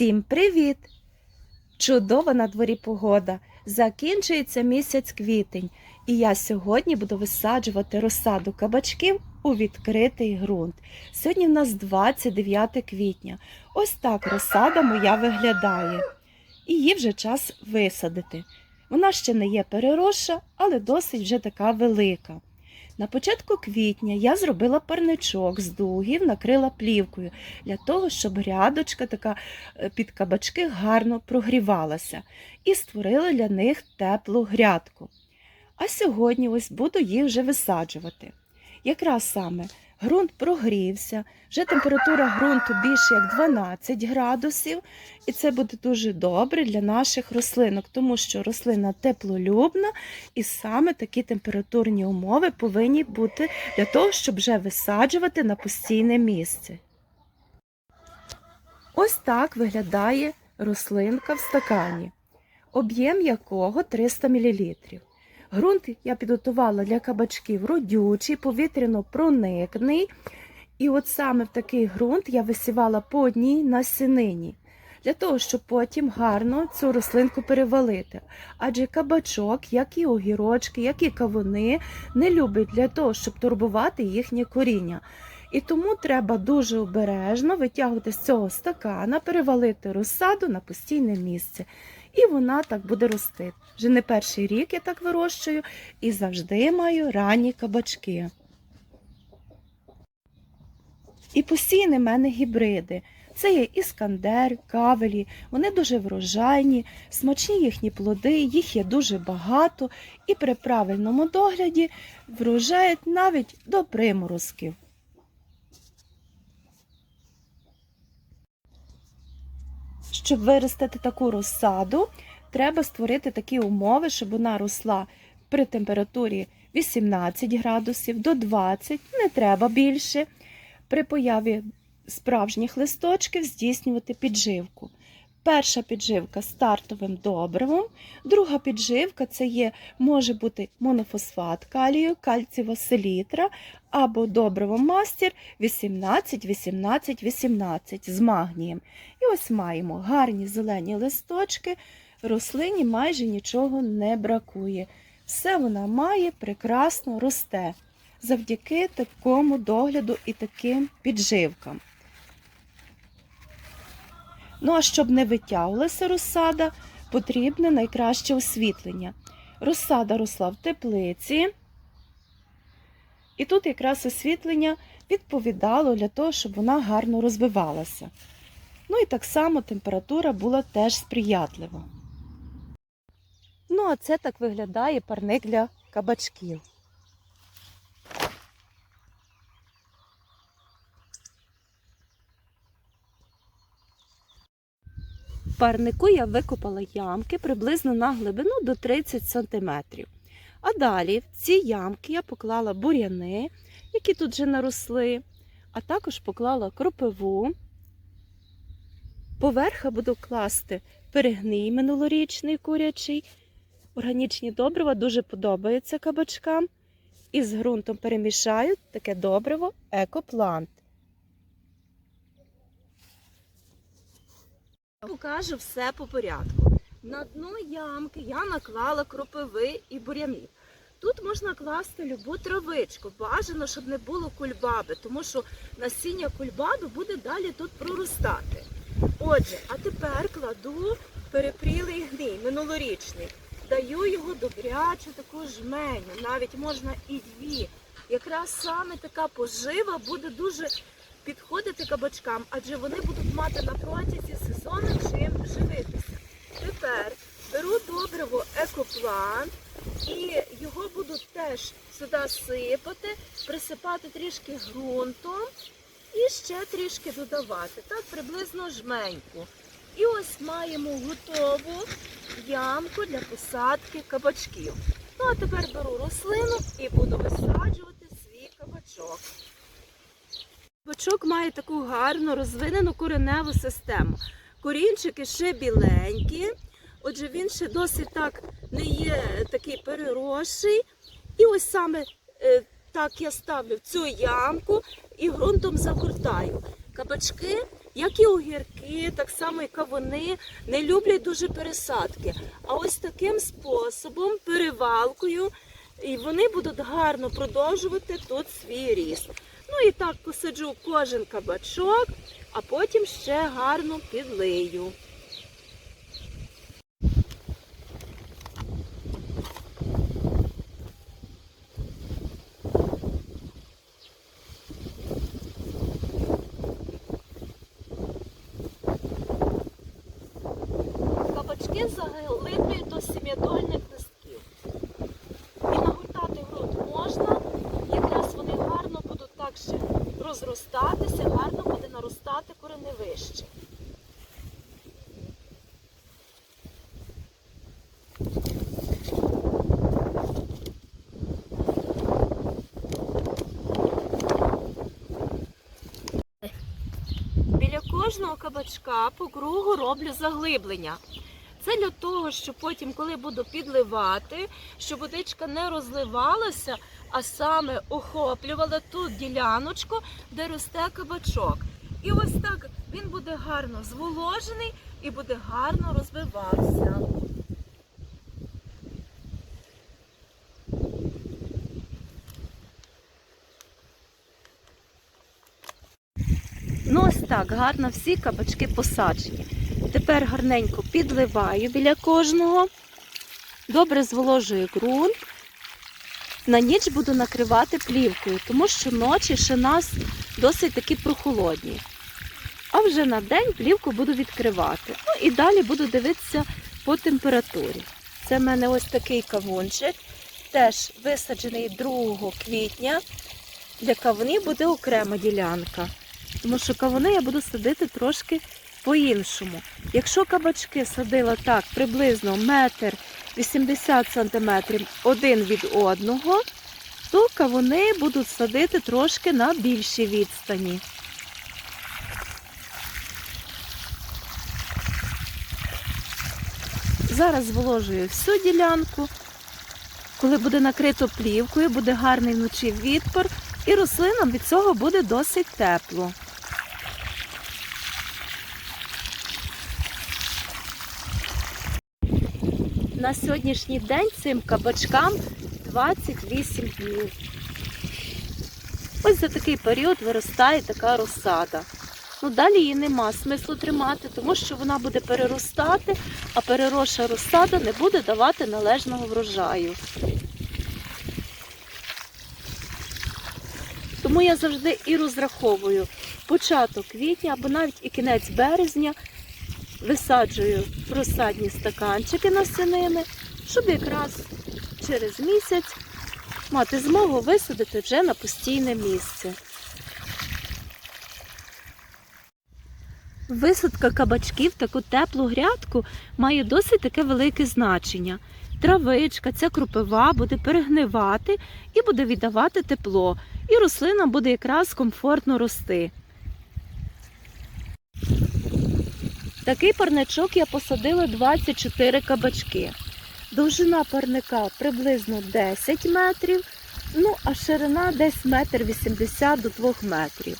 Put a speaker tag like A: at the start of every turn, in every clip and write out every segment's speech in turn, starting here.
A: Всім привіт! Чудова на дворі погода. Закінчується місяць квітень, і я сьогодні буду висаджувати розсаду кабачків у відкритий ґрунт. Сьогодні в нас 29 квітня. Ось так розсада моя виглядає. І її вже час висадити. Вона ще не є переросша, але досить вже така велика. На початку квітня я зробила парничок з дугів, накрила плівкою для того, щоб грядочка така е, під кабачки гарно прогрівалася і створила для них теплу грядку. А сьогодні ось буду їх вже висаджувати. Якраз саме ґрунт прогрівся, вже температура ґрунту більше як 12 градусів, і це буде дуже добре для наших рослинок, тому що рослина теплолюбна, і саме такі температурні умови повинні бути для того, щоб вже висаджувати на постійне місце. Ось так виглядає рослинка в стакані, об'єм якого 300 мл. Грунт я підготувала для кабачків родючий, повітряно проникний. І от саме в такий ґрунт я висівала по одній насінині, для того, щоб потім гарно цю рослинку перевалити. Адже кабачок, як і огірочки, як і кавуни, не любить для того, щоб турбувати їхнє коріння. І тому треба дуже обережно витягувати з цього стакана, перевалити розсаду на постійне місце. І вона так буде рости. Вже не перший рік я так вирощую і завжди маю ранні кабачки. І постійні в мене гібриди. Це є іскандер, кавелі, вони дуже врожайні, смачні їхні плоди, їх є дуже багато, і при правильному догляді врожають навіть до приморозків. Щоб виростити таку розсаду, треба створити такі умови, щоб вона росла при температурі 18 градусів до 20, не треба більше. При появі справжніх листочків здійснювати підживку. Перша підживка стартовим добривом, друга підживка це є, може бути монофосфат калію, кальцієва селітра або добриво мастер 18, 18, 18 з магнієм. І ось маємо гарні зелені листочки, рослині майже нічого не бракує. Все вона має, прекрасно росте завдяки такому догляду і таким підживкам. Ну а щоб не витягувалася розсада, потрібне найкраще освітлення. Розсада росла в теплиці, і тут якраз освітлення відповідало для того, щоб вона гарно розвивалася. Ну і так само температура була теж сприятлива. Ну, а це так виглядає парник для кабачків. Парнику я викопала ямки приблизно на глибину до 30 см. А далі в ці ямки я поклала буряни, які тут вже наросли, а також поклала кропиву. Поверха буду класти перегній минулорічний курячий. Органічні добрива дуже подобаються кабачкам. І з ґрунтом перемішаю таке добриво екоплант. Покажу все по порядку. На дно ямки я наклала кропиви і бур'янів. Тут можна класти любу травичку. Бажано, щоб не було кульбаби, тому що насіння кульбаби буде далі тут проростати. Отже, а тепер кладу перепрілий гній, минулорічний. Даю його добрячу таку жменю, навіть можна і дві. Якраз саме така пожива буде дуже підходити кабачкам, адже вони будуть мати на протязі сезону чим живитися. Тепер беру добриво екоплан і його буду теж сюди сипати, присипати трішки ґрунтом і ще трішки додавати. Так, приблизно жменьку. І ось маємо готову ямку для посадки кабачків. Ну а тепер беру рослину і буду висаджувати свій кабачок. Кабачок має таку гарну розвинену кореневу систему. Корінчики ще біленькі, отже, він ще досить так не є такий переросший. І ось саме е, так я ставлю цю ямку і ґрунтом загортаю. Кабачки Як і огірки, так само і кавуни не люблять дуже пересадки. А ось таким способом, перевалкою, і вони будуть гарно продовжувати тут свій ріст. Ну і так посаджу кожен кабачок, а потім ще гарно підлию. Кабачки заглиблюють до сім'ядольних листків. І нагортати ґрунт можна, якраз вони гарно будуть так ще розростатися, гарно буде наростати кореневище. Біля кожного кабачка по кругу роблю заглиблення. Це для того, щоб потім, коли буду підливати, щоб водичка не розливалася, а саме охоплювала ту діляночку, де росте кабачок. І ось так він буде гарно зволожений і буде гарно розвиватися. Ну ось так, гарно всі кабачки посаджені. Тепер гарненько підливаю біля кожного, добре зволожую ґрунт. На ніч буду накривати плівкою, тому що ночі ще нас досить такі прохолодні. А вже на день плівку буду відкривати. Ну і далі буду дивитися по температурі. Це в мене ось такий кавунчик, теж висаджений 2 квітня. Для кавунів буде окрема ділянка. Тому що кавуни я буду садити трошки по-іншому. Якщо кабачки садила так приблизно метр 80 сантиметрів один від одного, то кавуни будуть садити трошки на більшій відстані. Зараз зволожую всю ділянку. Коли буде накрито плівкою, буде гарний вночі відпор, і рослинам від цього буде досить тепло. На сьогоднішній день цим кабачкам 28 днів. Ось за такий період виростає така розсада. Ну, далі її нема смислу тримати, тому що вона буде переростати, а переросша розсада не буде давати належного врожаю. Тому я завжди і розраховую початок квітня або навіть і кінець березня висаджую в розсадні стаканчики насінини, щоб якраз через місяць мати змогу висадити вже на постійне місце. Висадка кабачків в таку теплу грядку має досить таке велике значення. Травичка, ця крупива буде перегнивати і буде віддавати тепло, і рослина буде якраз комфортно рости. Такий парничок я посадила 24 кабачки. Довжина парника приблизно 10 метрів, ну а ширина десь метр 80 до 2 метрів.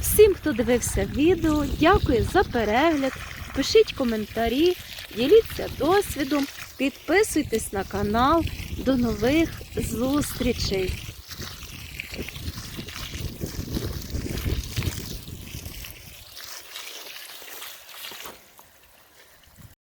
A: Всім, хто дивився відео, дякую за перегляд. Пишіть коментарі, діліться досвідом, підписуйтесь на канал. До нових зустрічей!